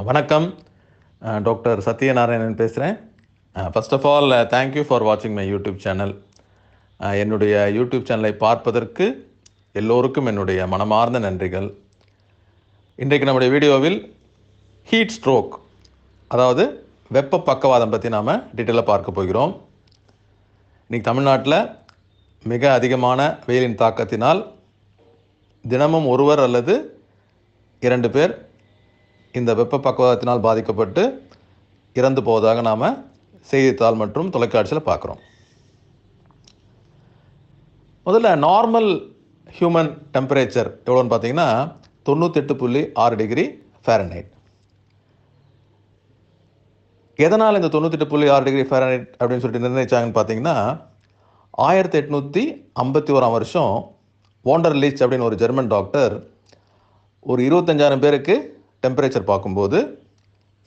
வணக்கம். டாக்டர் சத்யநாராயணன் பேசுகிறேன் first of all thank you for வாட்சிங் மை யூடியூப் சேனல் என்னுடைய யூடியூப் சேனலை பார்ப்பதற்கு எல்லோருக்கும் என்னுடைய மனமார்ந்த நன்றிகள். இன்றைக்கு நம்முடைய வீடியோவில் ஹீட் ஸ்ட்ரோக் அதாவது வெப்ப பக்கவாதம் பற்றி நாம் டீட்டெயிலாக பார்க்க போகிறோம். இன்றைக்கி தமிழ்நாட்டில் மிக அதிகமான வெயிலின் தாக்கத்தினால் தினமும் ஒருவர் அல்லது இரண்டு பேர் இந்த வெப்ப பக்குவத்தினால் பாதிக்கப்பட்டு இறந்து போவதாக நாம் செய்தித்தாள் மற்றும் தொலைக்காட்சியில் பார்க்குறோம். முதல்ல நார்மல் ஹியூமன் டெம்பரேச்சர் எவ்வளோன்னு பார்த்தீங்கன்னா தொண்ணூத்தெட்டு புள்ளி ஆறு டிகிரி ஃபேரனைட் எதனால் இந்த தொண்ணூத்தெட்டு புள்ளி ஆறு டிகிரி ஃபேரனைட் அப்படின்னு சொல்லிட்டு நிர்ணயிச்சாங்கன்னு பார்த்தீங்கன்னா ஆயிரத்தி எட்நூற்றி ஐம்பத்தி ஓராம் வருஷம் வாண்டர் லீச் அப்படின்னு ஒரு ஜெர்மன் டாக்டர் ஒரு இருபத்தஞ்சாயிரம் பேருக்கு டெம்பரேச்சர் பார்க்கும்போது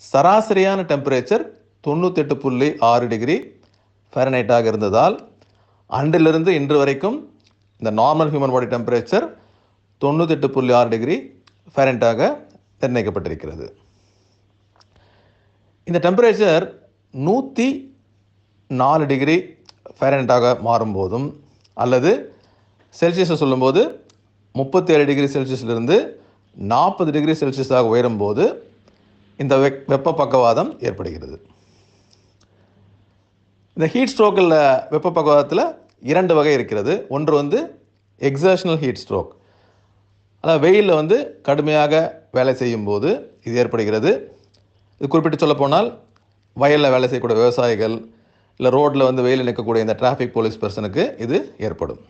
சராசரியான டெம்பரேச்சர் தொண்ணூத்தெட்டு புள்ளி ஆறு டிகிரி ஃபேரனைட்டாக இருந்ததால் அன்றிலிருந்து இன்று வரைக்கும் இந்த நார்மல் ஹியூமன் பாடி டெம்பரேச்சர் தொண்ணூத்தெட்டு புள்ளி ஆறு டிகிரி ஃபேரனைட்டாக நிர்ணயிக்கப்பட்டிருக்கிறது. இந்த டெம்பரேச்சர் நூற்றி நாலு டிகிரி ஃபேரனைட்டாக மாறும்போதும் அல்லது செல்சியஸை சொல்லும்போது முப்பத்தேழு டிகிரி செல்சியஸ்லேருந்து நாற்பது டிகிரி செல்சியஸாக உயரும்போது இந்த வெப் வெப்ப பக்கவாதம் ஏற்படுகிறது. இந்த ஹீட் ஸ்ட்ரோக்கில் வெப்ப பக்கவாதத்தில் இரண்டு வகை இருக்கிறது. ஒன்று வந்து எக்ஸர்ஷனல் ஹீட் ஸ்ட்ரோக் அதாவது வெயிலில் வந்து கடுமையாக வேலை செய்யும் போது இது ஏற்படுகிறது. இது குறிப்பிட்டு சொல்லப்போனால் வயலில் வேலை செய்யக்கூடிய விவசாயிகள் இல்லை ரோட்டில் வந்து வெயிலில் நிற்கக்கூடிய இந்த டிராஃபிக் போலீஸ் பர்சனுக்கு இது ஏற்படும்.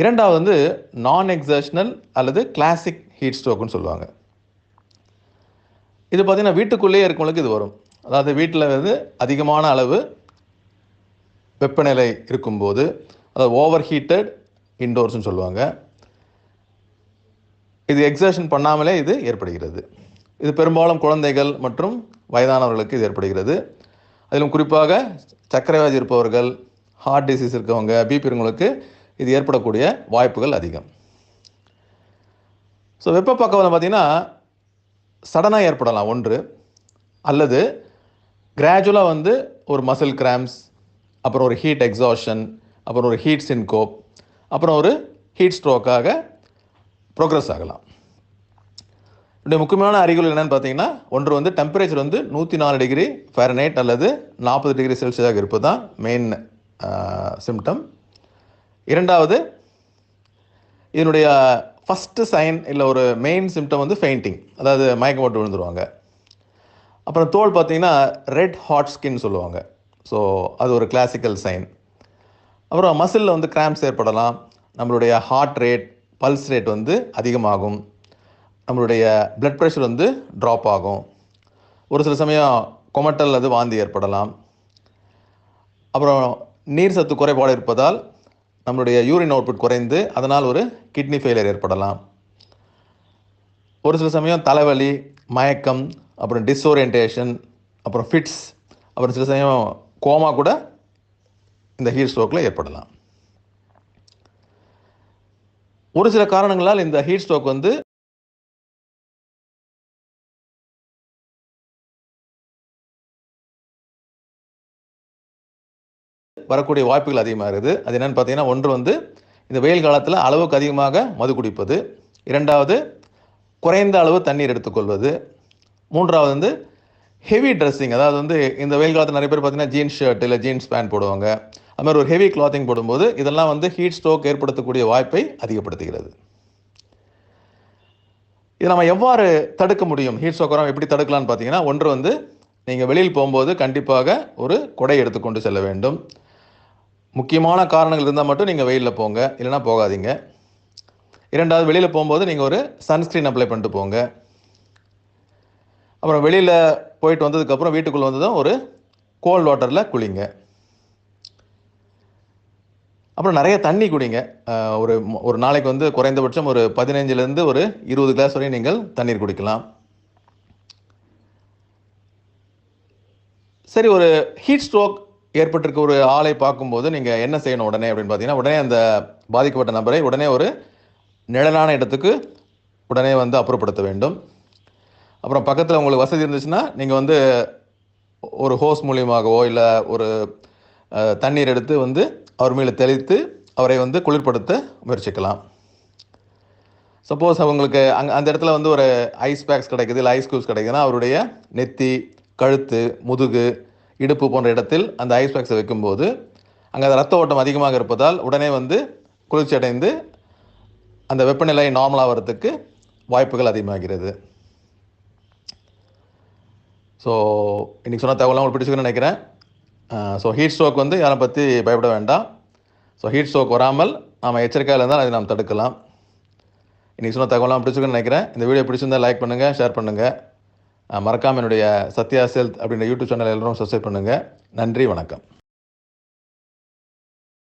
இரண்டாவது வந்து நான் எக்ஸர்ஷனல் அல்லது கிளாசிக் ஹீட் ஸ்ட்ரோக்குன்னு சொல்லுவாங்க. இது பார்த்திங்கன்னா வீட்டுக்குள்ளேயே இருக்கவங்களுக்கு இது வரும். அதாவது வீட்டில் வந்து அதிகமான அளவு வெப்பநிலை இருக்கும்போது அதாவது ஓவர் ஹீட்டட் இன்டோர்ஸ்னு சொல்லுவாங்க. இது எக்ஸர்ஷன் பண்ணாமலே இது ஏற்படுகிறது. இது பெரும்பாலும் குழந்தைகள் மற்றும் வயதானவர்களுக்கு இது ஏற்படுகிறது. அதிலும் குறிப்பாக சக்கரவாதி வியாதி இருப்பவர்கள் ஹார்ட் டிசீஸ் இருக்கவங்க பிபி இருக்கவங்களுக்கு இது ஏற்படக்கூடிய வாய்ப்புகள் அதிகம். ஸோ வெப்ப பக்கவலம் பார்த்திங்கன்னா சடனாக ஏற்படலாம். ஒன்று. அல்லது கிராஜுவலாக வந்து ஒரு மசில் கிராம்ஸ் அப்புறம் ஒரு ஹீட் எக்ஸாஷன் அப்புறம் ஒரு ஹீட் சின்கோப் அப்புறம் ஒரு ஹீட் ஸ்ட்ரோக்காக ப்ரோக்ரஸ் ஆகலாம். இதனுடைய முக்கியமான அறிகுறி என்னென்னு பார்த்தீங்கன்னா ஒன்று வந்து டெம்பரேச்சர் வந்து நூற்றி நாலு டிகிரி ஃபேரனைட் அல்லது நாற்பது டிகிரி செல்சியஸாக இருப்பது தான் மெயின் சிம்டம் இரண்டாவது இதனுடைய ஃபஸ்ட்டு சைன் இல்லை ஒரு மெயின் சிம்டம் வந்து ஃபெயிண்டிங் அதாவது மயக்கம் போட்டு விழுந்துருவாங்க. அப்புறம் தோல் பார்த்தீங்கன்னா ரெட் ஹாட் ஸ்கின் சொல்லுவாங்க. ஸோ அது ஒரு கிளாசிக்கல் சைன் அப்புறம் மசிலில் வந்து கிராம்ஸ் ஏற்படலாம். நம்மளுடைய ஹார்ட் ரேட் பல்ஸ் ரேட் வந்து அதிகமாகும். நம்மளுடைய பிளட் ப்ரெஷர் வந்து ட்ராப் ஆகும். ஒரு சில சமயம் கொமட்டல் அது வாந்தி ஏற்படலாம். அப்புறம் நீர் சத்து குறைபாடு இருப்பதால் நம்மளுடைய யூரின் அவுட்புட் குறைந்து அதனால் ஒரு கிட்னி ஃபெயிலியர் ஏற்படலாம். ஒரு சில சமயம் தலைவலி மயக்கம் அப்புறம் டிஸ்ஓரியன்டேஷன் அப்புறம் ஃபிட்ஸ் அப்புறம் சில சமயம் கோமா கூட இந்த ஹீட் ஸ்ட்ரோக்கில் ஏற்படலாம். ஒரு சில காரணங்களால் இந்த ஹீட் ஸ்ட்ரோக் வந்து வரக்கூடிய வாய்ப்புகள் அதிகமாக இருக்குது. அது என்னென்னு பார்த்தீங்கன்னா ஒன்று வந்து இந்த வெயில் காலத்தில் அளவுக்கு அதிகமாக மது குடிப்பது. இரண்டாவது குறைந்த அளவு தண்ணீர் எடுத்துக்கொள்வது. மூன்றாவது வந்து ஹெவி ட்ரெஸ்ஸிங் அதாவது வந்து இந்த வெயில் காலத்தில் நிறைய பேர் பார்த்தீங்கன்னா ஜீன்ஸ் ஷர்ட் இல்லை ஜீன்ஸ் பேண்ட் போடுவாங்க. அது மாதிரி ஒரு ஹெவி கிளாத்திங் போடும்போது இதெல்லாம் வந்து ஹீட் ஸ்ட்ரோக் ஏற்படுத்தக்கூடிய வாய்ப்பை அதிகப்படுத்துகிறது. இதை நம்ம எவ்வாறு தடுக்க முடியும்? ஹீட் ஸ்ட்ரோக் வராமல் எப்படி தடுக்கலாம்னு பார்த்தீங்கன்னா ஒன்று வந்து நீங்கள் வெளியில் போகும்போது கண்டிப்பாக ஒரு கொடை எடுத்துக்கொண்டு செல்ல வேண்டும். முக்கியமான காரணங்கள் இருந்தால் மட்டும் நீங்கள் வெயிலில் போங்க. இல்லைனா போகாதீங்க. இரண்டாவது வெளியில் போகும்போது நீங்கள் ஒரு சன்ஸ்க்ரீன் அப்ளை பண்ணிட்டு போங்க. அப்புறம் வெளியில் போயிட்டு வந்ததுக்கப்புறம் வீட்டுக்குள்ளே வந்ததும் ஒரு கோல்ட் வாட்டரில் குளிங்க. அப்புறம் நிறைய தண்ணி குடிங்க. ஒரு ஒரு நாளைக்கு வந்து குறைந்தபட்சம் ஒரு பதினஞ்சுலேருந்து ஒரு இருபது கிளாஸ் வரையும் நீங்கள் தண்ணீர் குடிக்கலாம். சரி ஒரு ஹீட் ஸ்ட்ரோக் ஏற்பட்டிருக்க ஒரு ஆளை பார்க்கும்போது நீங்கள் என்ன செய்யணும் உடனே அப்படின்னு பார்த்தீங்கன்னா உடனே அந்த பாதிக்கப்பட்ட நபரை உடனே ஒரு நிழலான இடத்துக்கு உடனே வந்து அப்புறப்படுத்த வேண்டும். அப்புறம் பக்கத்தில் உங்களுக்கு வசதி இருந்துச்சுன்னா நீங்கள் வந்து ஒரு ஹோஸ் மூலியமாகவோ இல்லை ஒரு தண்ணீர் எடுத்து வந்து அவர் மேலே தெளித்து அவரை வந்து குளிர்படுத்த முயற்சிக்கலாம். சப்போஸ் அவங்களுக்கு அங்கே அந்த இடத்துல வந்து ஒரு ஐஸ் பேக்ஸ் கிடைக்குது இல்லை ஐஸ் க்யூப்ஸ் கிடைக்குதுன்னா அவருடைய நெத்தி கழுத்து முதுகு இடுப்பு போன்ற இடத்தில் அந்த ஐஸ் பேக்ஸை வைக்கும்போது அங்கே அந்த ரத்த ஓட்டம் அதிகமாக இருப்பதால் உடனே வந்து குளிர்ச்சி அடைந்து அந்த வெப்பநிலை நார்மல் ஆகிறதுக்கு வாய்ப்புகள் அதிகமாகிறது. ஸோ இன்றைக்கி சொன்ன தகவலாம் உங்களுக்கு பிடிச்சிக்கணும்னு நினைக்கிறேன். ஸோ ஹீட் ஸ்ட்ரோக் வந்து யாரை பற்றி பயப்பட வேண்டாம். ஸோ ஹீட் ஸ்ட்ரோக் வராமல் நாம் எச்சரிக்கையில் இருந்தால் அதை நாம் தடுக்கலாம். இன்றைக்கி சொன்ன தகவலாம் பிடிச்சிருக்குன்னு நினைக்கிறேன். இந்த வீடியோ பிடிச்சிருந்தா லைக் பண்ணுங்கள் ஷேர் பண்ணுங்கள் மறக்காமல் என்னுடைய சத்யா செல்த் அப்படின்ற யூடியூப் சேனல் எல்லோரும் சப்ஸ்கிரைப் பண்ணுங்கள் நன்றி வணக்கம்.